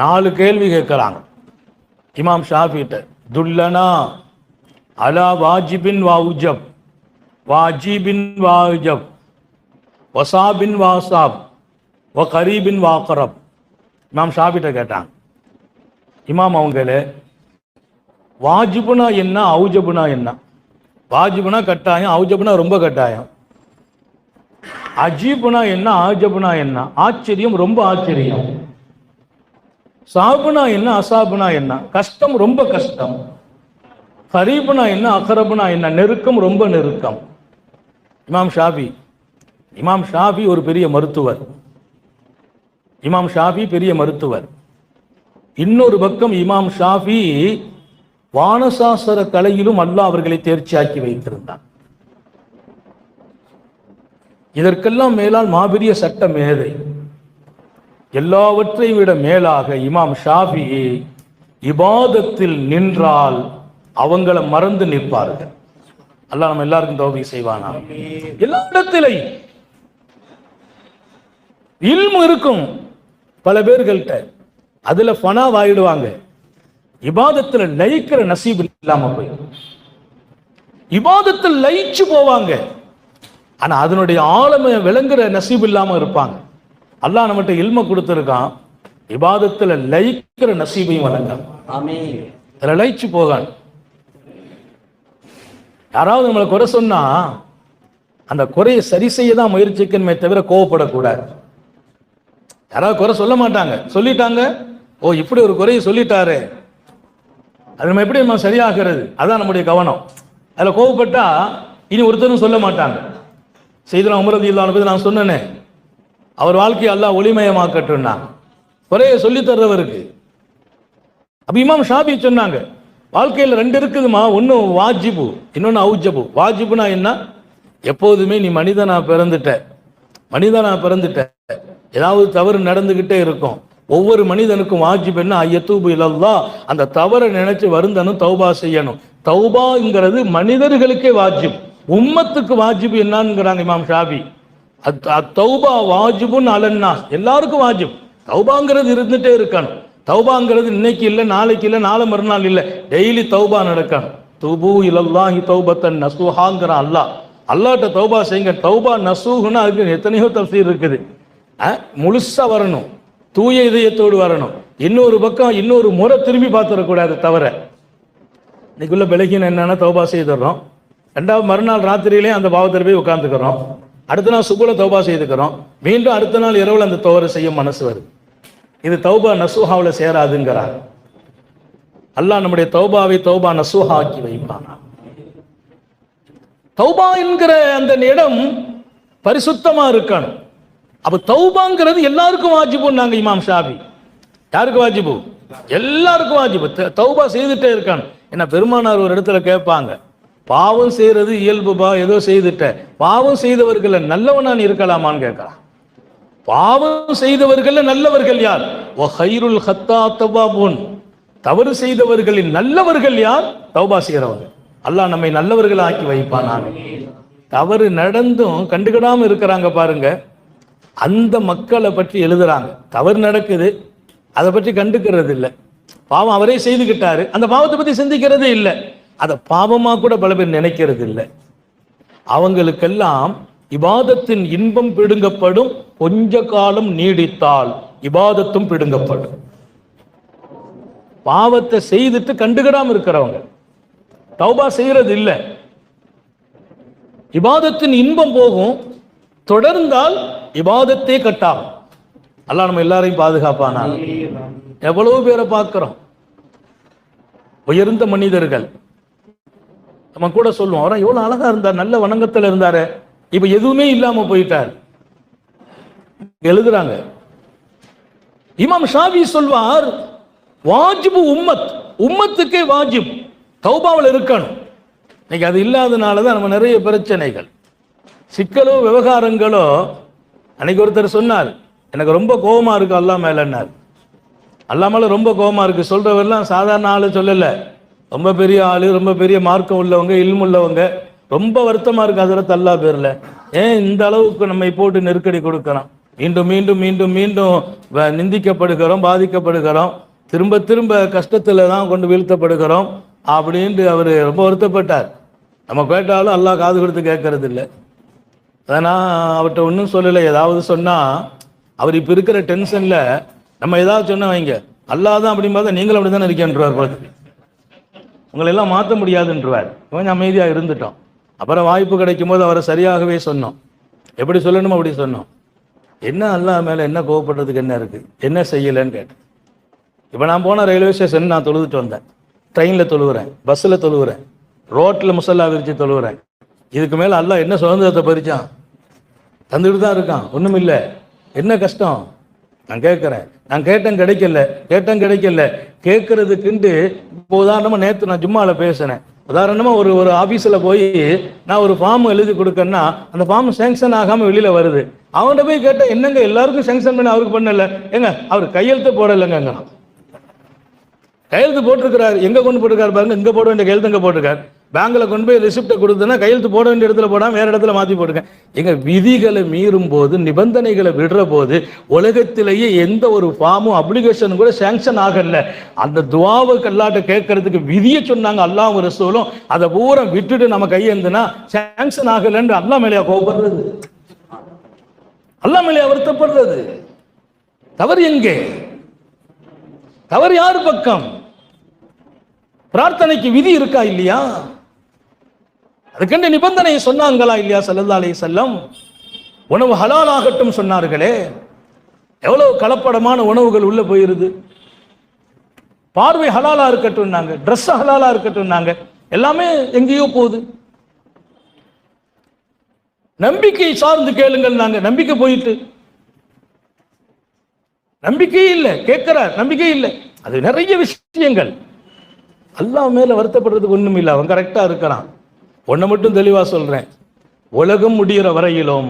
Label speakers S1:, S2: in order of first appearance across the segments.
S1: நாலு கேள்வி கேட்குறாங்க. இமாம் ஷாஃபிகிட்ட துல்லனா அலா வாஜிபின் வாஜப் வாஜிபின் வாஜப் வசாபின் வாசாப் வ கரீபின் வாக்கரப் இமாம் ஷாஃபிட்ட கேட்டாங்க. இமாம் அவங்களே வாஜிபுனா என்ன அவுஜபுனா என்ன? வாஜிபுனா கட்டாயம் அவுஜபுனா ரொம்ப கட்டாயம். அஜீபுனா என்ன ஆஜபுனா என்ன? ஆச்சரியம் ரொம்ப ஆச்சரியம். சாபுனா என்ன அசாபுனா என்ன? கஷ்டம் ரொம்ப கஷ்டம். கரீபுனா என்ன அகரபுனா என்ன? நெருக்கம் ரொம்ப நெருக்கம். இமாம் ஷாபி இமாம் ஷாபி ஒரு பெரிய மருத்துவர். இமாம் ஷாபி பெரிய மருத்துவர். இன்னொரு பக்கம் இமாம் ஷாஃபி வானசாசர கலையிலும் அல்லாஹ் அவர்களை தேர்ச்சியாக்கி வைத்திருந்தார் இதற்கெல்லாம் மேலால் மாபெரிய சட்ட மேதை. எல்லாவற்றையும் விட மேலாக இமாம் ஷாஃபி இபாதத்தில் நின்றால் அவங்கள மறந்து நிற்பார்கள். அல்ல நம்ம எல்லாருக்கும் தோபி செய்வானா? எல்லா இடத்திலையும். இல்மு இருக்கும் பல பேர்கள்ட்ட. அதுல பணா வாயிடுவாங்க. இபாதத்துல லயிக்கிற நசீப் இல்லாம போய். இபாதத்தில் லயிச்சு போவாங்க. ஆனா அதனுடைய ஆழமை விளங்குற நசீப் இல்லாம இருப்பாங்க. அல்லாஹ் நம்மகிட்ட இல்ம கொடுத்துருக்கான். இபாதத்துல லயிக்கிற நசீபையும் வழங்க. அதுல லயிச்சு போகான். யாராவது நம்மளை குறை சொன்னா அந்த குறையை சரி செய்ய தான் முயற்சிக்கணுமே தவிர கோவப்படக்கூடாது. யாராவது குறை சொல்ல மாட்டாங்க. சொல்லிட்டாங்க ஓ இப்படி ஒரு குறையை சொல்லிட்டாரு. அது நம்ம எப்படி நம்ம சரியாகிறது? அதான் நம்முடைய கவனம். அதில் கோவப்பட்டா இனி ஒருத்தரும் சொல்ல மாட்டாங்க. செய்தனா உமரதி இல்லாத நான் சொன்னேனே அவர் வாழ்க்கையை அல்லாஹ் ஒளிமயமாக்கட்டும்னா. குறைய சொல்லி தர்றவருக்கு. அப்போ இமாம் ஷாபி சொன்னாங்க வாழ்க்கையில் ரெண்டு இருக்குதுமா ஒன்று வாஜிபு இன்னொன்று அவுஜபு. வாஜிபுனா என்ன? எப்போதுமே நீ மனிதனாக பிறந்துட்ட மனிதனாக பிறந்துட்ட. ஏதாவது தவறு நடந்துக்கிட்டே இருக்கும். ஒவ்வொரு மனிதனுக்கும் வாஜிப் என்ன? ஐயத்தூபு இல்லல்லா அந்த தவறை நினைச்சு வருந்தனும் தௌபா செய்யணும். தௌபாங்கிறது மனிதர்களுக்கே வாஜிப். உம்மத்துக்கு வாஜிப் என்னங்கிறாங்க இமாம் ஷாபி அத்- அத்தௌபா வாஜிபுன் அலன்னா எல்லாருக்கும் வாஜிப். தௌபாங்கிறது இருந்துட்டே இருக்கணும். தௌபாங்கிறது இன்னைக்கு இல்லை நாளைக்கு இல்லை நாளை மறுநாள் இல்லை. டெய்லி தௌபா நடக்கணும். துபு இலல்லாஹி தௌபத்தன் நசுஹாங்கிறான் அல்லா அல்லாட்ட தௌபா செய்யுங்க. தௌபா நசூஹுன்னா அதுக்கு எத்தனையோ தப்சீர் இருக்குது. அஹ், முழுசா வரணும். தூய இதயத்தோடு வரணும். இன்னொரு பக்கம் இன்னொரு முறை திரும்பி பார்த்துடக்கூடாது தவிர. இன்னைக்குள்ள விலகின என்னன்னா தௌபா செய்துடுறோம். ரெண்டாவது மறுநாள் ராத்திரியிலே அந்த பாவத்தில் போய் உட்காந்துக்கிறோம் அடுத்த நாள் சுகுல தௌபா செய்துக்கிறோம். மீண்டும் அடுத்த நாள் இரவுல அந்த தவறு செய்யும் மனசு வருது. இது தௌபா நசூஹாவில் சேராதுங்கிறார். அல்லாஹ் நம்முடைய தௌபாவை தௌபா நசூஹா ஆக்கி வைப்பானா? தௌபா என்கிற அந்த இடம் பரிசுத்தமா இருக்கணும். அப்ப தௌபாங்கிறது எல்லாருக்கும் வாஜிபு நாங்க இமாம் ஷாபி. யாருக்கு வாஜிபு? எல்லாருக்கும் வாஜிபு. தௌபா செய்துட்டே இருக்கான் என்ன பெருமானார் ஒரு இடத்துல கேட்பாங்க. பாவம் செய்யறது இயல்புபா ஏதோ செய்துட்ட. பாவம் செய்தவர்களை நல்லவனான் இருக்கலாமான்னு கேட்கறான். பாவம் செய்தவர்கள் நல்லவர்கள் யார்? ஓ ஹைருல் ஹத்தா தவாபுன் தவறு செய்தவர்களின் நல்லவர்கள் யார்? தௌபா செய்கிறவங்க அல்லாஹ் நம்மை நல்லவர்கள் ஆக்கி வைப்பானாங்க தவறு நடந்தும் கண்டுக்கிடாம இருக்கிறாங்க பாருங்க. அந்த மக்களை பற்றி எழுதுறாங்க. தவறு நடக்குது. அதை பற்றி கண்டுக்கிறது இல்லை பாவம் அவரே செய்துக்கிட்டாரு அந்த பாவத்தை பற்றி சிந்திக்கிறதே இல்லை. அதை பாவமா கூட பல பேர் நினைக்கிறது இல்லை அவங்களுக்கெல்லாம் இபாதத்தின் இன்பம் பிடுங்கப்படும் கொஞ்ச காலம் நீடித்தால் இபாதத்தும் பிடுங்கப்படும். பாவத்தை செய்துட்டு கண்டுகிடாம இருக்கிறவங்க. தௌபா செய்யறது இல்லை இபாதத்தின் இன்பம் போகும் தொடர்ந்தால் இபாதத்தே கட்டாகும். அல்ல நம்ம எல்லாரையும் பாதுகாப்பானா எவ்வளவு பேரை பார்க்கிறோம்? உயர்ந்த மனிதர்கள். நம்ம கூட சொல்லுவோம் அவரா எவ்வளவு அழகா இருந்தார் நல்ல வணங்கத்துல இருந்தாரு. இப்போ எதுவுமே இல்லாம போயிட்டார். எழுதுறாங்க. இமாம் ஷாவி சொல்வார் வாஜிபு உம்மத் உம்மத்துக்கே வாஜிப் தௌபாவில் இருக்கணும். இன்னைக்கு அது இல்லாதனால தான் நம்ம நிறைய பிரச்சனைகள். சிக்கலோ விவகாரங்களோ அன்னைக்கு ஒருத்தர் சொன்னார் எனக்கு ரொம்ப கோபமாக இருக்கு அல்லா மேலன்னார். அல்லா ரொம்ப கோபமாக இருக்கு. சொல்கிறவரெல்லாம் சாதாரண ஆள் சொல்லலை. ரொம்ப பெரிய ஆளு ரொம்ப பெரிய மார்க்கம் உள்ளவங்க இல்மு உள்ளவங்க. ரொம்ப வருத்தமா இருக்கு அதில் தல்லா பேர்ல. ஏன் இந்த அளவுக்கு நம்மை போட்டு நெருக்கடி கொடுக்கலாம் மீண்டும் மீண்டும் மீண்டும் மீண்டும் வ- நிந்திக்கப்படுகிறோம் பாதிக்கப்படுகிறோம். திரும்ப திரும்ப கஷ்டத்துல தான் கொண்டு வீழ்த்தப்படுகிறோம். அப்படின்ட்டு அவர் ரொம்ப வருத்தப்பட்டார். நம்ம கேட்டாலும் அல்லா காது கொடுத்து கேட்கறது இல்லை அதனால் அவர்கிட்ட ஒன்றும் சொல்லலை. ஏதாவது சொன்னால் அவர் இப்போ இருக்கிற டென்ஷனில் நம்ம ஏதாவது சொன்ன வைங்க. அல்லாதான் தான் பார்த்தா நீங்களும் அப்படி தானே இருக்கேன்றார் பார்த்து உங்களை எல்லாம் மாற்ற முடியாதுன்றவார். கொஞ்சம் அமைதியாக இருந்துட்டோம் அப்புறம் வாய்ப்பு கிடைக்கும் போது அவரை சரியாகவே சொன்னோம். எப்படி சொல்லணுமோ அப்படி சொன்னோம். என்ன அல்லாஹ் மேலே என்ன கோவப்படுறதுக்கு என்ன இருக்குது என்ன செய்யலைன்னு கேட்டேன். இப்போ நான் போன ரயில்வே ஸ்டேஷன் நான் தொழுதுட்டு வந்தேன். ட்ரெயினில் தொழுகிறேன் பஸ்ஸில் தொழுகிறேன் ரோட்டில் முசல்லா விரித்து தொழுகிறேன் இதுக்கு மேலே அல்லாஹ் என்ன சுதந்திரத்தை பறிச்சான்? தந்துட்டு தான் இருக்கான். ஒன்றும் இல்லை என்ன கஷ்டம்? நான் கேட்குறேன். நான் கேட்டேன் கிடைக்கல. கேட்டேன் கிடைக்கல. கேட்கறதுக்குண்டு இப்போ உதாரணமாக நேற்று நான் ஜும்மாவில் பேசினேன். உதாரணமாக ஒரு ஒரு ஆஃபீஸில் போய் நான் ஒரு ஃபார்ம் எழுதி கொடுக்கேன்னா அந்த ஃபார்ம் சேங்ஷன் ஆகாமல் வெளியில் வருது. அவன்கிட்ட போய் கேட்டால் என்னங்க எல்லாருக்கும் சேங்ஷன் பண்ணி அவருக்கு பண்ணல? ஏங்க அவர் கையெழுத்து போடலைங்க கையெழுத்து போட்டிருக்கிறார். எங்கே கொண்டு போட்டிருக்காரு பாருங்க இங்கே போட வேண்டிய கையெழுத்து இங்கே போட்டிருக்காரு? பேங்க்கில் கொண்டு போய் ரிசிப்டை கொடுத்தேன்னா கையெழுத்து போட வேண்டிய இடத்துல போடாமல் வேறு இடத்துல மாற்றி போடுங்க எங்கள் விதிகளை மீறும் போது நிபந்தனைகளை விடுற போது உலகத்திலேயே எந்த ஒரு ஃபார்மும் அப்ளிகேஷனும் கூட சேங்ஷன் ஆகல. அந்த துவாவை கல்லாட்ட கேட்கறதுக்கு விதியை சொன்னாங்க அல்லாஹ் சூழலும் அதை பூரா விட்டுட்டு நம்ம கையெழுந்துனா சேங்ஷன் ஆகலன்னு அல்லா மேலேயா கோபப்படுறது அல்லா மேலேயா வருத்தப்படுறது? தவறு எங்கே? தவறு யார் பக்கம்? பிரார்த்தனைக்கு விதி இருக்கா இல்லையா? அதுக்கென்று நிபந்தனையை சொன்னாங்களா இல்லையா ஸல்லல்லாஹு செல்லம் உணவு ஹலாலாகட்டும் சொன்னார்களே. எவ்வளவு கலப்படமான உணவுகள் உள்ள போயிருது. பார்வை ஹலாலா இருக்கட்டும் ட்ரெஸ் ஹலாலா இருக்கட்டும் எல்லாமே எங்கேயோ போகுது. நம்பிக்கை சார்ந்து கேளுங்கள் நாங்க நம்பிக்கை போயிட்டு. நம்பிக்கையே இல்லை கேட்கிறார் நம்பிக்கை இல்லை. அது நிறைய விஷயங்கள். அல்லாஹ் மேல வருத்தப்படுறதுக்கு ஒண்ணும் இல்லை அவன் கரெக்டா இருக்கிறான். ஒன்றை மட்டும் தெளிவாக சொல்கிறேன் உலகம் முடிகிற வரையிலும்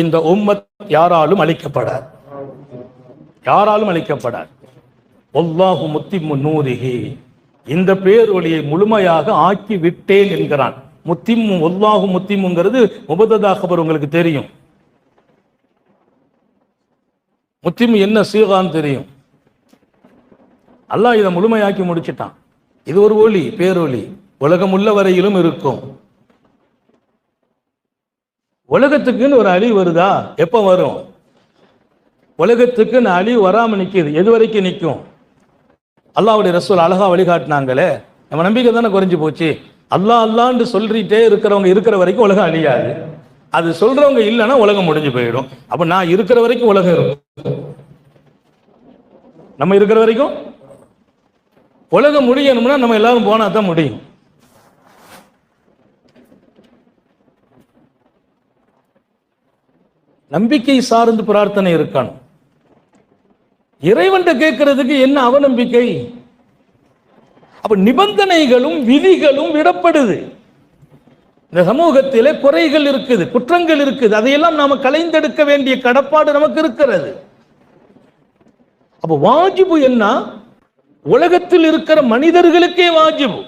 S1: இந்த உம்மத் யாராலும் அழிக்கப்படாது. யாராலும் அழிக்கப்படாது. ஒல்லாஹு முத்திம்மு நூரிஹி. இந்த பேரொழியை முழுமையாக ஆக்கி விட்டேன் என்கிறான். முத்திம்மு ஒல்லாஹு முத்திம்முங்கிறது முபததாகபர் உங்களுக்கு தெரியும். முத்திம் என்ன சீகான்னு தெரியும். அல்லாஹ் இதை முழுமையாக்கி முடிச்சிட்டான். இது ஒரு ஒளி பேரொளி உலகம் உள்ள வரையிலும் இருக்கும். உலகத்துக்குன்னு ஒரு அழிவு வருதா? எப்போ வரும்? உலகத்துக்குன்னு அழிவு வராம நிக்குது. எது வரைக்கும் நிற்கும் அல்லாவுடைய ரசூல் அழகா வழிகாட்டினாங்களே. நம்ம நம்பிக்கை தானே குறைஞ்சு போச்சு. அல்லா அல்லான்னு சொல்லிட்டே இருக்கிறவங்க இருக்கிற வரைக்கும் உலகம் அழியாது. அது சொல்றவங்க இல்லைன்னா உலகம் முடிஞ்சு போயிடும். அப்ப நான் இருக்கிற வரைக்கும் உலகம் இருக்கும். நம்ம இருக்கிற வரைக்கும்? உலகம் முடியணும்னா நம்ம எல்லாரும் போனா தான் முடியும். நம்பிக்கை சார்ந்து பிரார்த்தனை இருக்கணும் இறைவன்கிட்ட கேட்கறதுக்கு என்ன அவநம்பிக்கை? அப்ப நிபந்தனைகளும் விதிகளும் விடப்படுது. இந்த சமூகத்திலே குறைகள் இருக்குது குற்றங்கள் இருக்குது. அதையெல்லாம் நாம கலைந்தெடுக்க வேண்டிய கடப்பாடு நமக்கு இருக்கிறது. அப்ப வாஜிபு என்ன? உலகத்தில் இருக்கிற மனிதர்களுக்கே வாஜிபு.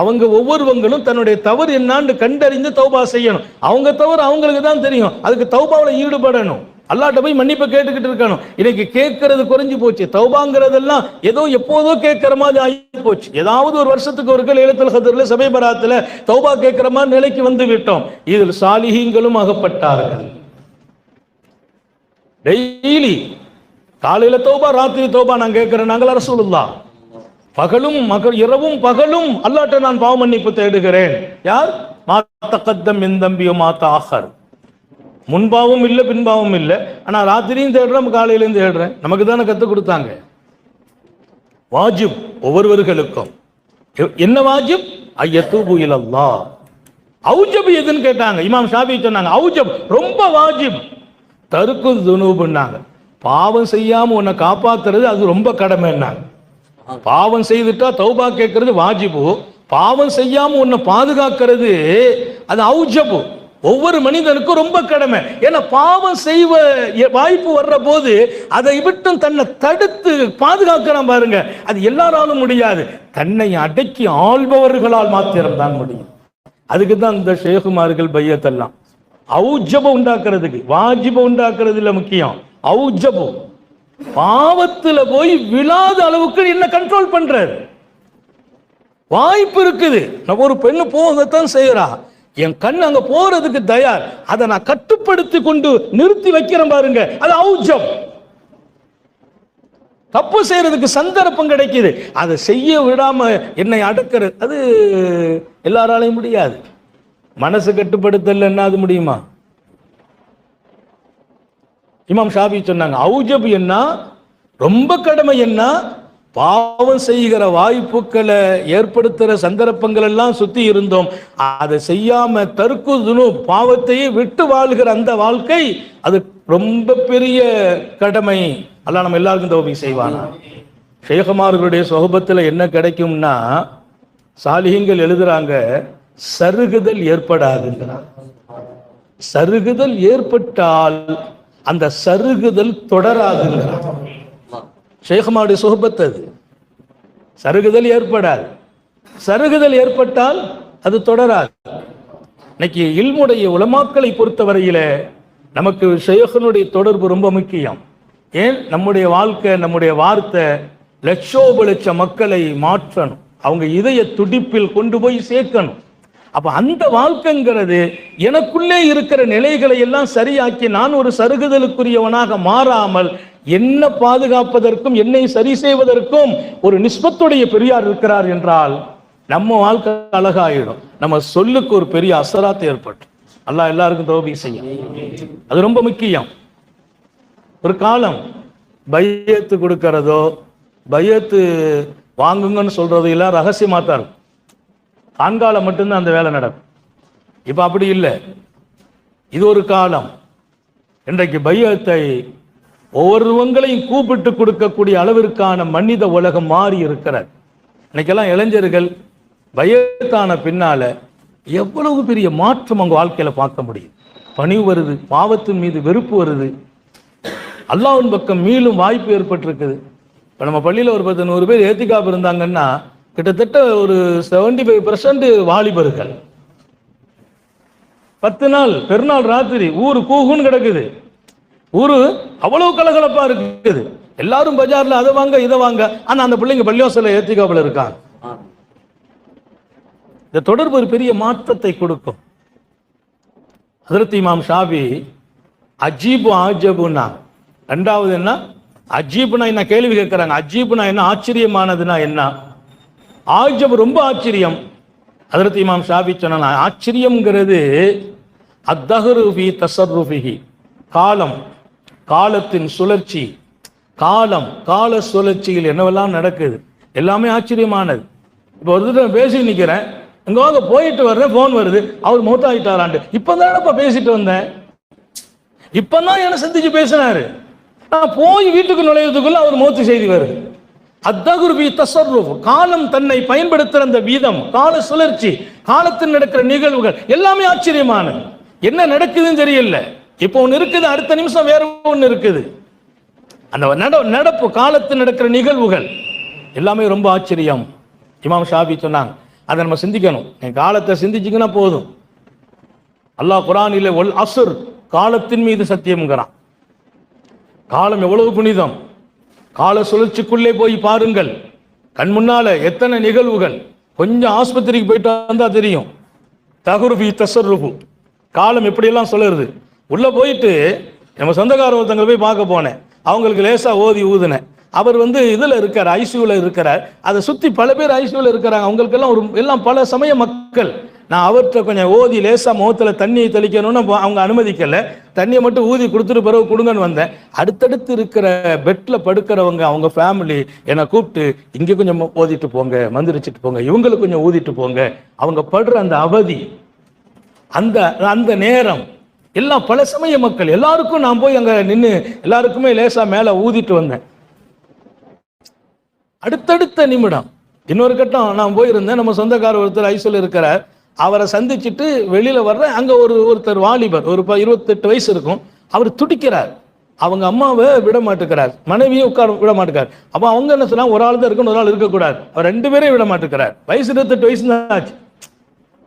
S1: அவங்க ஒவ்வொருவங்களும் தன்னுடைய தவறு என்னான்னு கண்டறிந்து தௌபா செய்யணும். அவங்க தவறு அவங்களுக்கு தான் தெரியும். அதுக்கு தௌபாவில் ஈடுபடணும். அல்லாட்ட போய் மன்னிப்பை கேட்டுக்கிட்டு இருக்கணும். இன்னைக்கு கேட்கறது குறைஞ்சு போச்சு. தௌபாங்கிறதெல்லாம் ஏதோ எப்போதோ கேட்கிற மாதிரி ஆகி போச்சு. ஏதாவது ஒரு வருஷத்துக்கு ஒரு எழுத்தல் ஹதர்ல சபை பராத்துல தௌபா கேட்கிற மாதிரி நிலைக்கு வந்து விட்டோம். இதில் சாலிகிங்களும் அகப்பட்டார்கள். டெய்லி காலையில தௌபா ராத்திரி தௌபா நான் கேட்கிறேன். நாங்கள் ரசூலுல்லா பகலும் மகள் இரவும் பகலும் அல்லாட்ட நான் பாவ மன்னிப்பு தேடுகிறேன். யார்? மாத்த கத்தம் என் தம்பியோ மாத்த ஆஹர் முன்பாவும் இல்லை பின்பாவும் இல்லை. ஆனால் ராத்திரியும் தேடுறேன் காலையிலையும் தேடுறேன். நமக்கு தானே கற்றுக் கொடுத்தாங்க. வாஜிப் ஒவ்வொருவர்களுக்கும். எ- என்ன வாஜிப்? ஐயத்து புயலல்லா அவுஜப் எதுன்னு கேட்டாங்க. இமாம் ஷாபி சொன்னாங்க அவுஜப் ரொம்ப வாஜிப். தருக்கு துணுபுன்னாங்க பாவம் செய்யாம உன்னை காப்பாத்துறது அது ரொம்ப கடமைன்னாங்க. பாவம் செய்துட்டா தௌபா கேட்கறது வாஜிபு. பாவம் செய்யாம உன்னை பாதுகாக்கிறது அது அவுஜபு. ஒவ்வொரு மனிதனுக்கும் ரொம்ப கடமை. ஏன்னா பாவம் செய்வ வாய்ப்பு வர்ற போது அதை விட்டும் தன்னை தடுத்து பாதுகாக்கிறான் பாருங்க. அது எல்லாராலும் முடியாது. தன்னை அடக்கி ஆள்பவர்களால் மாத்திரம்தான் முடியும். அதுக்கு தான் இந்த ஷேகுமார்கள் பையத்தெல்லாம். அவுஜபம் உண்டாக்குறதுக்கு. வாஜிபம் உண்டாக்குறது இல்லை முக்கியம். அவுஜபம் பாவத்துல போய் விழாத அளவுக்கு என்ன கண்ட்ரோல் பண்றாரு? வாய்ப்பு இருக்குது. நம்ம ஒரு பெண்ணு போகத்தான் செய்யறா என் கண் அங்க போறதுக்கு தயார். அதை நான் கட்டுப்படுத்தி கொண்டு நிறுத்தி வைக்கிறேன் பாருங்க. அது ஔஜம். தப்பு செய்யறதுக்கு சந்தர்ப்பம் கிடைக்குது. அதை செய்ய விடாம என்னை அடக்கிறது அது எல்லாராலையும் முடியாது. மனசு கட்டுப்படுத்தல் என்ன அது முடியுமா? இமாம் ஷாபி சொன்னாங்க ஔஜப் என்ன? ரொம்ப கடமை என்ன? பாவம் செய்கிற வாய்ப்புகளை ஏற்படுத்துகிற சந்தர்ப்பங்கள் எல்லாம் சுற்றி இருந்தோம். அதை செய்யாம தற்குதுனு பாவத்தையே விட்டு வாழ்கிற அந்த வாழ்க்கை அது ரொம்ப பெரிய கடமை. அல்ல நம்ம எல்லாருக்கும் தோபி செய்வானா? ஷேகமார்களுடைய சொகபத்தில் என்ன கிடைக்கும்னா சாலிகங்கள் எழுதுறாங்க சருகுதல் ஏற்படாதுங்கிறான் சருகுதல் ஏற்பட்டால் அந்த சருகுதல் தொடராதுங்கிறார் ஷேகமாவுடைய சுகபத் அது. சருகுதல் ஏற்படாது. சருகுதல் ஏற்பட்டால் அது தொடராது. இன்னைக்கு இல்முடைய உலமாக்களை பொறுத்தவரையில நமக்கு ஷேகனுடைய தொடர்பு ரொம்ப முக்கியம். ஏன்? நம்முடைய வாழ்க்கை நம்முடைய வார்த்தை லட்சோப லட்ச மக்களை மாற்றணும். அவங்க இதய துடிப்பில் கொண்டு போய் சேர்க்கணும். அப்போ அந்த வாழ்க்கைங்கிறது எனக்குள்ளே இருக்கிற நிலைகளை எல்லாம் சரியாக்கி நான் ஒரு சருகுதலுக்குரியவனாக மாறாமல் என்ன பாதுகாப்பதற்கும் என்னை சரி செய்வதற்கும் ஒரு நிஸ்பத்துடைய பெரியார் இருக்கிறார் என்றால் நம்ம வாழ்க்கை அழகாயிடும். நம்ம சொல்லுக்கு ஒரு பெரிய அசராத்து ஏற்பட்டு அல்லாஹ் எல்லாருக்கும் தோபி செய்யும். அது ரொம்ப முக்கியம். ஒரு காலம் பையத்து கொடுக்கறதோ பையத்து வாங்குங்கன்னு சொல்றதோ எல்லாம் ரகசியமாக தான் இருக்கும். ஆண்காலம் மட்டும்தான் அந்த வேலை நடக்கும். இப்போ அப்படி இல்லை. இது ஒரு காலம். இன்றைக்கு பையத்தை ஒவ்வொருவங்களையும் கூப்பிட்டு கொடுக்கக்கூடிய அளவிற்கான மனித உலகம் மாறி இருக்கிறார் இன்னைக்கெல்லாம் இளைஞர்கள் பயத்தான பின்னால எவ்வளவு பெரிய மாற்றம் அவங்க வாழ்க்கையில பார்க்க முடியும். பணிவு வருது பாவத்தின் மீது வெறுப்பு வருது. அல்லாவின் பக்கம் மீளும் வாய்ப்பு ஏற்பட்டிருக்குது. இப்போ நம்ம பள்ளியில் ஒரு பத்து நூறு பேர் ஏத்திக்காப்பு இருந்தாங்கன்னா கிட்டத்தட்ட ஒரு செவன்டி ஃபைவ் வாலிபர்கள். பத்து நாள் பெருநாள் ராத்திரி ஊர் கூகுன்னு கிடக்குது. ஊரு அவ்வளவு கலகலப்பா இருக்குது. எல்லாரும் பஜார்ல அதை வாங்க இதை வாங்க. ஆனா அந்த பிள்ளைங்க பள்ளிவாசல ஏத்திக்காவில் இருக்காங்க. இந்த தொடர்பு ஒரு பெரிய மாற்றத்தை கொடுக்கும். ஹதரத் இமாம் ஷாபி அஜீபு ஆஜபுனா. ரெண்டாவது என்ன? அஜீப்னா என்ன? கேள்வி கேட்குறாங்க. அஜீப்னா என்ன? ஆச்சரியமானதுன்னா என்ன? ஆஜப் ரொம்ப ஆச்சரியம். ஹதரத் இமாம் ஷாபி சொன்னா ஆச்சரியங்கிறது அத்தஹரு ஃபி காலம் காலத்தின் சுழற்சி காலம் கால சுழற்சியில் என்னவெல்லாம் நடக்குது? எல்லாமே ஆச்சரியமானது. இப்போ ஒருத்தர் பேசி நிற்கிறேன் எங்காவது போயிட்டு வர்றேன் ஃபோன் வருது. அவர் மூத்தாயிட்டாராண்டு இப்போ தானப்பா பேசிட்டு வந்தேன். இப்போ தான் என்னை சந்திச்சு பேசினாரு. நான் போய் வீட்டுக்கு நுழையிறதுக்குள்ள அவர் மூத்து செய்தி வருது. அத்தகுருபி தசர்ருஃப். காலம் தன்னை பயன்படுத்துகிற அந்த வீதம் கால சுழற்சி காலத்தில் நடக்கிற நிகழ்வுகள் எல்லாமே ஆச்சரியமானது. என்ன நடக்குதுன்னு தெரியல. இப்போ ஒன்று இருக்குது அடுத்த நிமிஷம் வேற ஒன்று இருக்குது. அந்த நட நடப்பு காலத்தில் நடக்கிற நிகழ்வுகள் எல்லாமே ரொம்ப ஆச்சரியம். இமாம் ஷாபி சொன்னாங்க அதை நம்ம சிந்திக்கணும். என் காலத்தை சிந்திச்சிங்கன்னா போதும். அல்லாஹ் குரானிலே ஒல் அசுர். காலத்தின் மீது சத்தியம்ங்கிறான். காலம் எவ்வளவு புனிதம். கால சுழற்சிக்குள்ளே போய் பாருங்கள். கண் முன்னால எத்தனை நிகழ்வுகள். கொஞ்சம் ஆஸ்பத்திரிக்கு போயிட்டு வந்தா தெரியும். தகுருபி தசருபு காலம் எப்படியெல்லாம் சொல்லுறது உள்ளே போயிட்டு நம்ம சொந்தக்கார ஒருத்தங்களை போய் பார்க்க போனேன். அவங்களுக்கு லேசாக ஓதி ஊதுனேன். அவர் வந்து இதில் இருக்கார் ஐசியூவில் இருக்கிறார். அதை சுற்றி பல பேர் ஐசியூவில் இருக்கிறாங்க. அவங்களுக்கெல்லாம் ஒரு எல்லாம் பல சமய மக்கள். நான் அவர்கிட்ட கொஞ்சம் ஓதி லேசாக முகத்தில் தண்ணியை தெளிக்கணும்னு அவங்க அனுமதிக்கலை. தண்ணியை மட்டும் ஊதி கொடுத்துட்டு பிறகு கொடுங்கன்னு வந்தேன். அடுத்தடுத்து இருக்கிற பெட்டில் படுக்கிறவங்க அவங்க ஃபேமிலி என்னை கூப்பிட்டு இங்கே கொஞ்சம் ஓதிட்டு போங்க மந்திரிச்சிட்டு போங்க இவங்களுக்கு கொஞ்சம் ஊதிட்டு போங்க. அவங்க படுற அந்த அவதி அந்த அந்த நேரம் எல்லாம் பல சமய மக்கள் எல்லாருக்கும் நான் போய் அங்கே நின்று எல்லாருக்குமே லேசாக மேலே ஊதிட்டு வந்தேன். அடுத்தடுத்த நிமிடம் இன்னொரு கட்டம் நான் போயிருந்தேன். நம்ம சொந்தக்காரர் ஒருத்தர் ஐசியில் இருக்கிறார். அவரை சந்திச்சுட்டு வெளியில் வர்றேன் அங்கே ஒரு ஒருத்தர் வாலிபர் ஒரு ப- இருபத்தெட்டு வயசு இருக்கும். அவர் துடிக்கிறார். அவங்க அம்மாவை விட மாட்டுக்கிறார். மனைவியும் உட்கார விட மாட்டுக்கார் அப்போ அவங்க என்ன சொன்னால் ஒரு ஆள் தான் இருக்கணும் ஒரு ஆள் இருக்கக்கூடாது. அவர் ரெண்டு பேரையும் விட மாட்டுக்கிறார். வயசு இருபத்தெட்டு வயசு தான் ஆச்சு.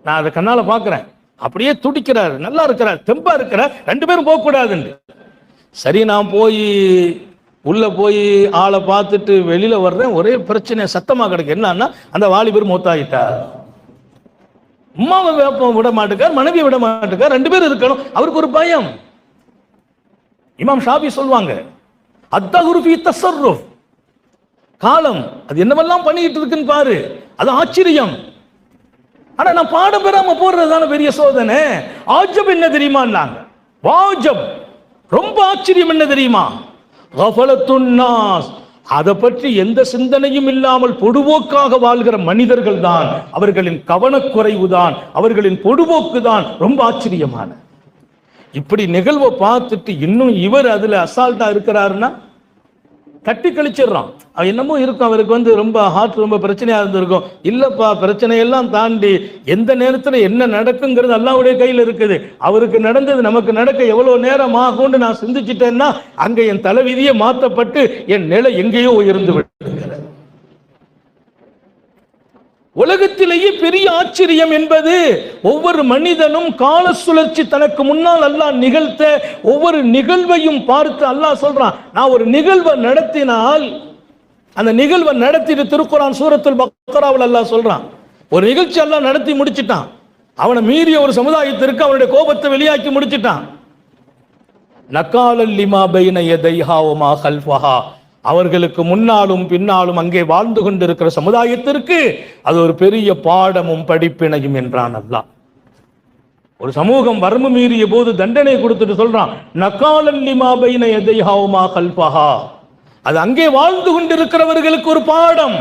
S1: நான் அதை கண்ணால் பார்க்குறேன் அப்படியே துடிக்கிறார். நல்லா இருக்கிறார். தெம்பா இருக்கிறார். ரெண்டு பேரும் போகக்கூடாதுன்னு சரி நான் போய் உள்ள போய் ஆளை பார்த்துட்டு வெளியில வர்றேன். ஒரே பிரச்சனை சத்தமாக கிடைக்கும் என்னன்னா அந்த வாலிபர் மூத்தாயிட்டார். அம்மாவை விட மாட்டேக்கார் மனைவியை விட மாட்டேக்கார் ரெண்டு பேரும் இருக்கணும். அவருக்கு ஒரு பயம். இமாம் ஷாபி சொல்லுவாங்க அத்தகுருஃபி தசர்ருஃப் காலம் அது என்னவெல்லாம் பண்ணிட்டு இருக்குன்னு பாரு. அது ஆச்சரியம். ஆனா நான் பாடம் பெறாம போடுறதுதான பெரிய சோதனை. ஆஜப் என்ன தெரியுமான்னாங்க. வாஜப். ரொம்ப ஆச்சரியம் என்ன தெரியுமா? கஃபலத்துன்னாஸ் அதை பற்றி எந்த சிந்தனையும் இல்லாமல் பொடுபோக்காக வாழ்கிற மனிதர்கள் தான் அவர்களின் கவனக்குறைவு தான் அவர்களின் பொடுபோக்கு தான் ரொம்ப ஆச்சரியமான. இப்படி நிகழ்வை பார்த்துட்டு இன்னும் இவர் அதுல அசால்ட்டா இருக்கிறாருன்னா தட்டி கழிச்சிடுறான். அவன் என்னமோ இருக்கும் அவருக்கு வந்து ரொம்ப ஹார்ட் ரொம்ப பிரச்சனையா இருந்திருக்கும். இல்லப்பா பிரச்சனையெல்லாம் தாண்டி எந்த நேரத்தில் என்ன நடக்குங்கிறது அல்லாவுடைய கையில் இருக்குது. அவருக்கு நடந்தது நமக்கு நடக்க எவ்வளோ நேரம் ஆகும்னு நான் சிந்திச்சிட்டேன்னா அங்கே என் தலைவிதியே மாற்றப்பட்டு என் நிலை எங்கேயோ உயர்ந்து விடுது உலகத்திலேயே பெரிய ஆச்சரியம் என்பது ஒவ்வொரு மனிதனும் கால சுழற்சி தனக்கு முன்னால் அல்லாஹ் நிகழ்த்த ஒவ்வொரு நிகழ்வையும் பார்த்து அல்லாஹ் சொல்றான். நான் ஒரு நிகழ்வை நடத்தினால் அந்த நிகழ்வை நடத்திட்டு திருக்குறான் சூரத்துல் பக்கராவில் அல்லாஹ் சொல்றான். ஒரு நிகழ்ச்சி அல்லாஹ் நடத்தி முடிச்சிட்டான். அவனை மீறிய ஒரு சமுதாயத்திற்கு அவனுடைய கோபத்தை வெளியாக்கி முடிச்சிட்டான். நக்காலல்லிமா பைன யதைஹா வமா கல்ஃபஹா. அவர்களுக்கு முன்னாலும் பின்னாலும் அங்கே வாழ்ந்து கொண்டிருக்கிற சமுதாயத்திற்கு அது ஒரு பெரிய பாடமும் படிப்பினையும் என்றான் அல்லாஹ். ஒரு சமூகம் வரம்பு மீறிய போது தண்டனை கொடுத்துட்டு சொல்றான் நக்காலல் லிமா பைன யதைஹா அது அங்கே வாழ்ந்து கொண்டிருக்கிறவர்களுக்கு ஒரு பாடம்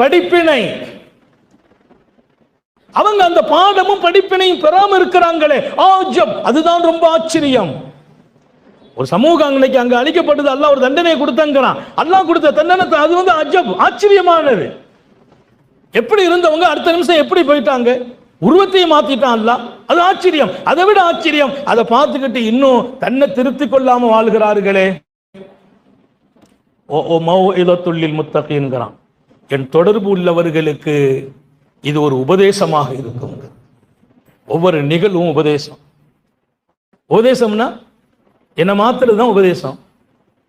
S1: படிப்பினை. அவங்க அந்த பாடமும் படிப்பினையும் பெறாம இருக்கிறாங்களே ஆஜப் அதுதான் ரொம்ப ஆச்சரியம். ஒரு சமூகம் அன்னைக்கு அங்க அழிக்கப்பட்டது அல்லாஹ் ஒரு தண்டனையை கொடுத்தங்கிறான். அல்லாஹ் கொடுத்த தண்டனை அது வந்து அஜப் ஆச்சரியமானது. எப்படி இருந்தவங்க அடுத்த நிமிஷம் எப்படி போயிட்டாங்க? உருவத்தையும் மாத்திட்டான் அல்ல அது ஆச்சரியம். அதை விட ஆச்சரியம். அதை பார்த்துக்கிட்டு இன்னும் தன்னை திருத்திக் கொள்ளாம வாழ்கிறார்களே. ஓ ஓ மௌ இதத்துள்ளில் முத்தகின்கிறான். என் தொடர்பு உள்ளவர்களுக்கு இது ஒரு உபதேசமாக இருக்கும் ஒவ்வொரு நிகழ்வும் உபதேசம். உபதேசம்னா என்ன மாத்துறது தான் உபதேசம்.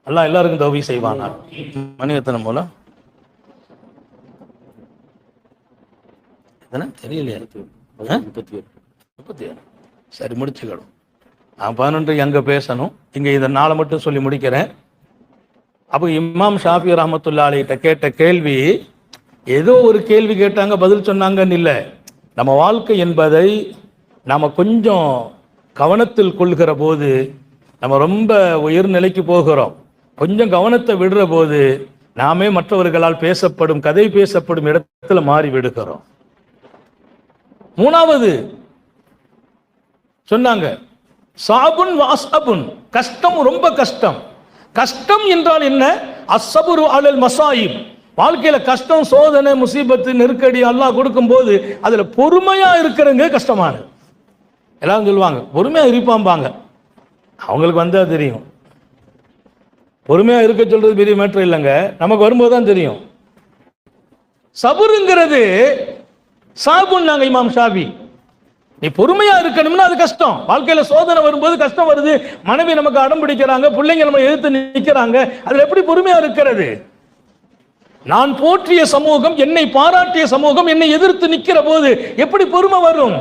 S1: அல்லாஹ் எல்லாருக்கும் தௌவி செய்வானா மணியத்தனம் மூலம் தெரியலையா. ஆ? முப்பத்தி ஏழு. சரி முடிச்சுக்கணும். நான் பதினொன்று எங்க பேசணும்? இங்க இதை நாளை மட்டும் சொல்லி முடிக்கிறேன். அப்போ இமாம் ஷாஃபி ரஹமத்துல்லா அலிகிட்ட கேட்ட கேள்வி ஏதோ ஒரு கேள்வி கேட்டாங்க பதில் சொன்னாங்கன்னு இல்லை. நம்ம வாழ்க்கை என்பதை நாம கொஞ்சம் கவனத்தில் கொள்கிற போது நம்ம ரொம்ப உயர்நிலைக்கு போகிறோம். கொஞ்சம் கவனத்தை விடுற போது நாமே மற்றவர்களால் பேசப்படும் கதை பேசப்படும் இடத்துல மாறி விடுகிறோம். மூணாவது சொன்னாங்க சாபுன் வாசபுன் கஷ்டம் ரொம்ப கஷ்டம். கஷ்டம் என்றால் என்ன? அசபுரு அலல் மசாயிப். வாழ்க்கையில கஷ்டம் சோதனை முசீபத்து நெருக்கடி எல்லாம் கொடுக்கும் போது அதுல பொறுமையா இருக்கிறவங்க கஷ்டமானது எல்லாரும் சொல்லுவாங்க பொறுமையா இருப்பாம்பாங்க. அவங்களுக்கு வந்தா தெரியும். பொறுமையா இருக்க சொல்றது பெரிய மேட்ரு இல்லைங்க. நமக்கு வரும்போது தான் தெரியும். சபுருங்கிறது சாபுன்னாங்க இமாம் ஷாபி. நீ பொறுமையா இருக்கணும்னா அது கஷ்டம். வாழ்க்கையில சோதனை வரும்போது கஷ்டம் வருது. மனைவி நமக்கு அடம் பிடிக்கிறாங்க. பிள்ளைங்க நம்ம எதிர்த்து நிக்கிறாங்க. அதுல எப்படி பொறுமையா இருக்கிறது? நான் போற்றிய சமூகம் என்னை பாராட்டிய சமூகம் என்னை எதிர்த்து நிக்கிற போது எப்படி பொறுமை வரும்?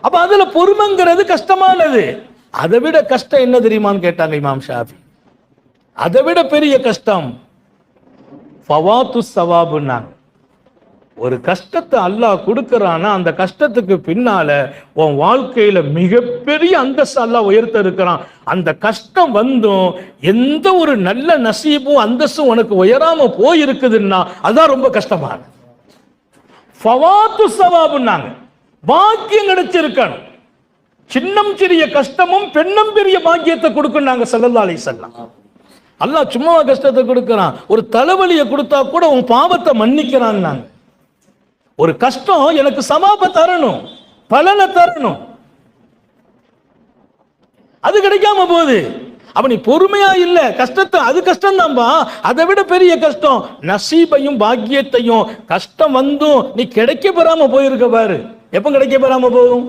S1: அப்ப அதுல பொறுமைங்கிறது கஷ்டமானது. அதை விட கஷ்டம் என்ன தெரியுமான்னு கேட்டாங்க இமாம் ஷாஃபி. அதை விட பெரிய கஷ்டம். ஃபவாத்து சவாபுன்னாங்க. ஒரு கஷ்டத்தை அல்லாஹ் கொடுக்கறானா அந்த கஷ்டத்துக்கு பின்னால உன் வாழ்க்கையில மிகப்பெரிய அந்தஸ்து அல்லாஹ் உயர்த்த இருக்கிறான். அந்த கஷ்டம் வந்தும் எந்த ஒரு நல்ல நசீபும் அந்தஸ்தும் உனக்கு உயராம போயிருக்குதுன்னா அதான் ரொம்ப கஷ்டமான ஃபவாத்து சவாபுன்னாங்க. பாக்கியம் கிடைச்சிருக்கணும். சின்னம் சிறிய கஷ்டமும் பெண்ணும் பெரிய பாக்கியத்தை கொடுக்கும் நாங்க அலைஹி செல்லாம் அல்லாஹ் சும்மா கஷ்டத்தை கொடுக்கறான். ஒரு தலைவலியை கொடுத்தா கூட உன் பாவத்தை மன்னிக்கிறான்னாங்க ஒரு கஷ்டம் எனக்கு சமாப தரணும். பலனை தரணும். அது கிடைக்காம போகுது. அப்ப நீ பொறுமையா இல்ல. கஷ்டத்தை அது கஷ்டம் தான்பா அதை விட பெரிய கஷ்டம். நசீபையும் பாக்கியத்தையும். கஷ்டம் வந்தும் நீ கிடைக்க பெறாம போயிருக்க பாரு. எப்போ கிடைக்க பெறாம போகும்?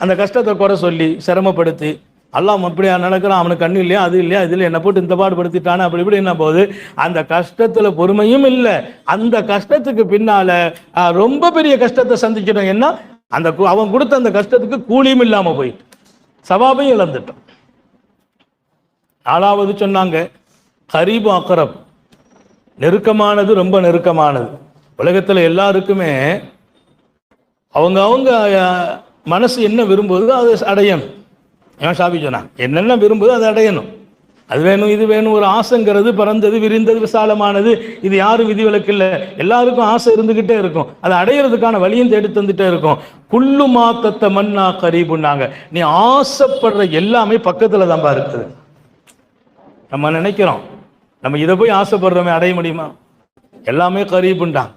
S1: அந்த கஷ்டத்தை குறை சொல்லி சிரமப்படுத்தி எல்லாம் அப்படியா நடக்கிறான் அவனுக்கு கண்ணு இல்லையா அது இல்லையா இதில் என்ன போட்டு இந்த பாடுபடுத்திட்டானே அப்படி இப்படி என்ன போகுது அந்த கஷ்டத்தில் பொறுமையும் இல்லை. அந்த கஷ்டத்துக்கு பின்னால் ரொம்ப பெரிய கஷ்டத்தை சந்திச்சிட்டோம் என்ன? அந்த அவன் கொடுத்த அந்த கஷ்டத்துக்கு கூலியும் இல்லாமல் போயிட்டு சவாபையும் இழந்துட்டான். நாலாவது சொன்னாங்க கரீபு அக்கரப் நெருக்கமானது ரொம்ப நெருக்கமானது. உலகத்தில் எல்லாருக்குமே அவங்க அவங்க மனசு என்ன விரும்புதோ அதை அடையணும். ஏன் ஷாபி சொன்னான் என்னென்ன விரும்புதோ அதை அடையணும். அது வேணும் இது வேணும் ஒரு ஆசைங்கிறது பறந்தது விரிந்தது விசாலமானது. இது யாரும் விதிவிலக்கு இல்லை எல்லாருக்கும் ஆசை இருந்துக்கிட்டே இருக்கும். அதை அடையிறதுக்கான வழியும் தேடி தந்துட்டே இருக்கும். குள்ளு மாத்தத்தை மண்ணா கரீபுன்னாங்க. நீ ஆசைப்படுற எல்லாமே பக்கத்தில் தான்பா இருக்குது. நம்ம நினைக்கிறோம். நம்ம இதை போய் ஆசைப்படுறோமே அடைய முடியுமா? எல்லாமே கரீபுண்டான்.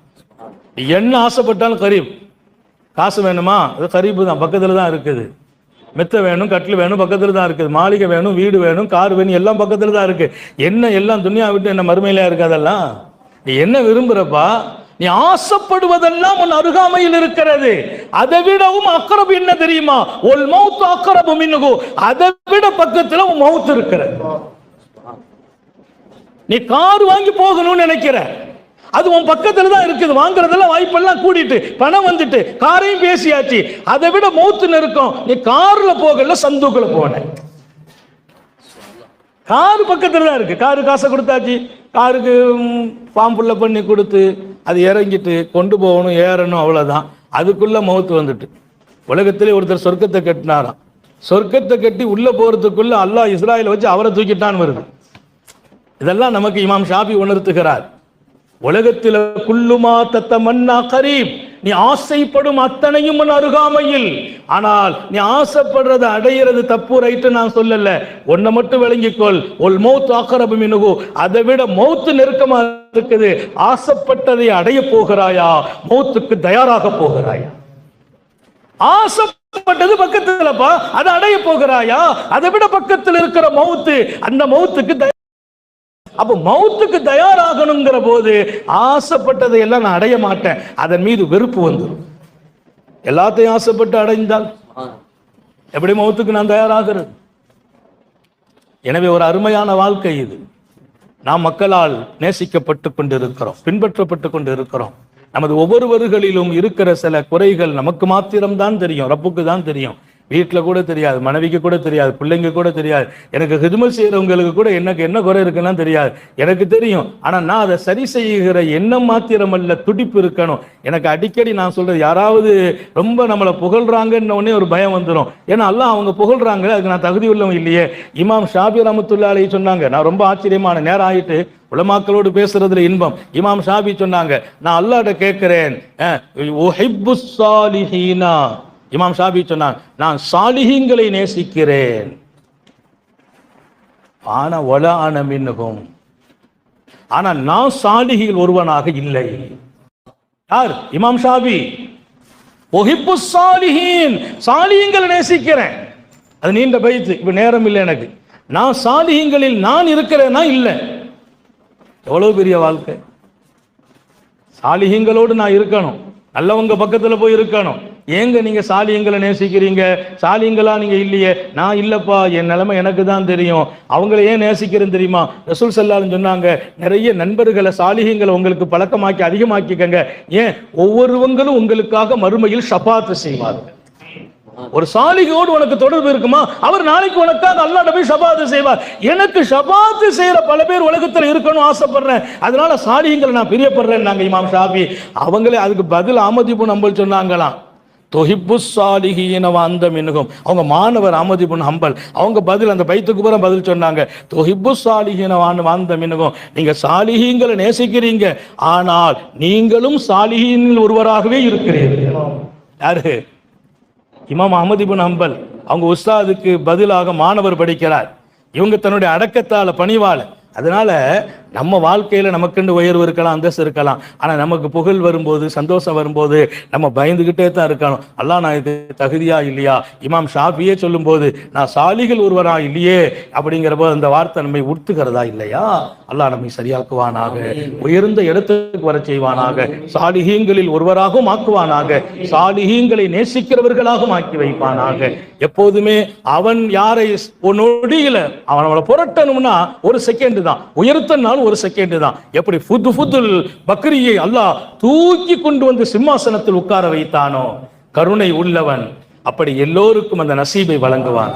S1: என்ன ஆசைப்பட்டாலும் கரீப். காசு வேணுமா? அது கரீபு தான் பக்கத்தில் தான் இருக்குது. மெத்த வேணும் கட்டில் வேணும் பக்கத்தில் தான் இருக்குது. மாளிகை வேணும் வீடு வேணும் கார் வேணும் எல்லாம் பக்கத்தில் தான் இருக்குது என்ன எல்லாம் துணியா விட்டு என்ன மறுமையிலாக இருக்கு அதெல்லாம்? நீ என்ன விரும்புகிறப்பா நீ ஆசைப்படுவதெல்லாம் உன் அருகாமையில் இருக்கிறது. அதை விடவும் அக்கரபு என்ன தெரியுமா? உன் மவுத்து அக்கரபு மின்னுகு அதை விட பக்கத்தில் உன் மவுத்து இருக்கிற நீ கார் வாங்கி போகணும்னு நினைக்கிற. அது உன் பக்கத்துல தான் இருக்குது. வாங்குறதெல்லாம் வாய்ப்பெல்லாம் கூடிட்டு பணம் வந்துட்டு காரையும் பேசியாச்சு. அதை விட மூத்து நெருக்கம். நீ கார்ல போகல சந்தூக்குல போன. கார் பக்கத்துல தான் இருக்கு. காரு காசை கொடுத்தாச்சு. காருக்கு ஃபார்ம் ஃபுல்ல பண்ணி கொடுத்து அது இறங்கிட்டு கொண்டு போகணும் ஏறணும் அவ்வளவுதான். அதுக்குள்ள மௌத்து வந்துட்டு. உலகத்திலே ஒருத்தர் சொர்க்கத்தை கட்டினாராம். சொர்க்கத்தை கட்டி உள்ள போறதுக்குள்ள அல்லாஹ் இஸ்ராயல் வச்சு அவரை தூக்கிட்டான்னு வருது. இதெல்லாம் நமக்கு இமாம் ஷாபி உணர்த்துகிறார். உலகத்தில் குல்லுமா தத்த மன்னா கரீப். நீ ஆசைப்படும் அத்தனையும் அருகாமையில். ஆனால் நீ ஆசைப்படுறத அடையிறது தப்பு ரைட்டு நான் சொல்லல. ஒன்னை மட்டும் விளங்கிக்கொள். ஒல் மௌத் ஆக்கரபு மினுகு அதை விட மௌத்து நெருக்கமா இருக்குது. ஆசைப்பட்டதை அடைய போகிறாயா? மௌத்துக்கு தயாராக போகிறாயா? ஆசைப்பட்டது பக்கத்துலப்பா. அதை அடைய போகிறாயா? அதை விட பக்கத்தில் இருக்கிற மௌத்து அந்த மௌத்துக்கு தயா- அப்ப மௌத்துக்கு தயாராகணுங்கிற போது ஆசைப்பட்டதை எல்லாம் நான் அடைய மாட்டேன். அதன் மீது வெறுப்பு வந்துடும் எல்லாத்தையும் ஆசைப்பட்டு அடைந்தால் எப்படி மௌத்துக்கு நான் தயாராகிறது? எனவே ஒரு அருமையான வாழ்க்கை இது. நாம் மக்களால் நேசிக்கப்பட்டு கொண்டு இருக்கிறோம் பின்பற்றப்பட்டு கொண்டு இருக்கிறோம் நமது ஒவ்வொருவர்களிலும் இருக்கிற சில குறைகள் நமக்கு மாத்திரம்தான் தெரியும் ரப்புக்கு தான் தெரியும். வீட்டில் கூட தெரியாது மனைவிக்கு கூட தெரியாது பிள்ளைங்க கூட தெரியாது. எனக்கு ஹிதுமத் செய்கிறவங்களுக்கு கூட எனக்கு என்ன குறை இருக்குன்னா தெரியாது. எனக்கு தெரியும். ஆனால் நான் அதை சரி செய்கிற எண்ணம் மாத்திரமல்ல துடிப்பு இருக்கணும். எனக்கு அடிக்கடி நான் சொல்கிறது யாராவது ரொம்ப நம்மளை புகழ்கிறாங்கன்ன உடனே ஒரு பயம் வந்துடும் ஏன்னா எல்லாம் அவங்க புகழ்கிறாங்களே அதுக்கு நான் தகுதி உள்ளவங்க இல்லையே. இமாம் ஷாபி ரமத்துல்லா சொன்னாங்க நான் ரொம்ப ஆச்சரியமான நேரம் ஆயிட்டு உலமாக்களோடு பேசுறதுல இன்பம். இமாம் ஷாபி சொன்னாங்க நான் அல்லாட்ட கேட்கிறேன் இமாம் ஷாபி சொன்னாங்க நான் சாலிஹிங்களை நேசிக்கிறேன். ஆன ஒல ஆன மின்னுகும் ஆனால் நான் சாலிகில் ஒருவனாக இல்லை. யார்? இமாம் ஷாபி ஒஹிப்பு சாலிஹீன் சாலிஹீங்களை நேசிக்கிறேன். அது நீண்ட பயிற்சி இப்ப நேரம் இல்லை எனக்கு. நான் சாலிகங்களில் நான் இருக்கிறேனா? இல்லை. எவ்வளவு பெரிய வாழ்க்கை. சாலிகங்களோடு நான் இருக்கணும். நல்லவங்க பக்கத்துல போய் இருக்கணும். ஏங்க நீங்க சாலியங்களை நேசிக்கிறீங்க? சாலியங்களா நீங்க இல்லையே? நான் இல்லப்பா என் நிலைமை எனக்கு தான் தெரியும். அவங்கள ஏன் நேசிக்கிறேன்னு தெரியுமா? ரசூல் சல்லாலும் சொன்னாங்க நிறைய நண்பர்களை சாலிகங்களை உங்களுக்கு பழக்கமாக்கி அதிகமாக்கிக்கங்க. ஏன்? ஒவ்வொருவங்களும் உங்களுக்காக மறுமையில் ஷபாத்து செய்வார்கள் ஒரு சாலிகோடு உனக்கு தொடர்பு இருக்குமா? அவர் நாளைக்கு உனக்காக அல்லா போய் ஷபாத்து செய்வார். எனக்கு ஷபாத்து செய்யற பல பேர் உலகத்துல இருக்கணும் ஆசைப்படுறேன். அதனால சாலிகங்களை நான் பிரியப்படுறேன் நாங்க இமாம் ஷாபி அவங்களே அதுக்கு பதில் ஆமதிப்பு நம்பல் சொன்னாங்களாம். தொஹிப்பு சாலிகின அந்த மின்னுகும். அவங்க மாணவர் அமதி அமதிபுன் ஹம்பல். அவங்க பதில் அந்த பைத்துக்கு பூரா பதில் சொன்னாங்க. தொஹிப்பு சாலிகின வாந்த மின்னுகும். நீங்கள் சாலிகிங்களை நேசிக்கிறீங்க. ஆனால் நீங்களும் சாலிகின் ஒருவராகவே இருக்கிறீர்கள். யாரு? இமாம் அமதி இப்னு ஹம்பல். அவங்க உஸ்தாதுக்கு பதிலாக மாணவர் படிக்கிறார். இவங்க தன்னுடைய அடக்கத்தால் பணிவாள அதனால நம்ம வாழ்க்கையில நமக்குண்டு உயர்வு இருக்கலாம் அந்தஸ்து இருக்கலாம். ஆனா நமக்கு புகழ் வரும்போது சந்தோஷம் வரும்போது நம்ம பயந்துகிட்டே தான் இருக்கணும். அல்லாஹ் நான் இது தகுதியா இல்லையா? இமாம் ஷாஃபியே சொல்லும்போது நான் சாலிகள் ஒருவரா இல்லையே? அப்படிங்கிற போது அந்த வார்த்தை நம்மை உறுத்துகிறதா இல்லையா? அல்லாஹ் நம்மை சரியாக்குவானாக உயர்ந்த இடத்துக்கு வர செய்வானாக சாலிகீங்களில் ஒருவராகவும் ஆக்குவானாக சாலிகீங்களை நேசிக்கிறவர்களாகவும் ஆக்கி வைப்பானாக. எப்போதுமே அவன் யாரை நொடியில அவன் அவனை புரட்டணும்னா ஒரு செகண்ட் தான். ஒரு செகண்ட் தான். எப்படி புது புதுல் பக்ரியை அல்லாஹ் தூக்கி கொண்டு வந்து சிம்மாசனத்தில் உட்கார வைத்தானோ? கருணை உள்ளவன். அப்படி எல்லோருக்கும் அந்த நசீபை வழங்குவான்.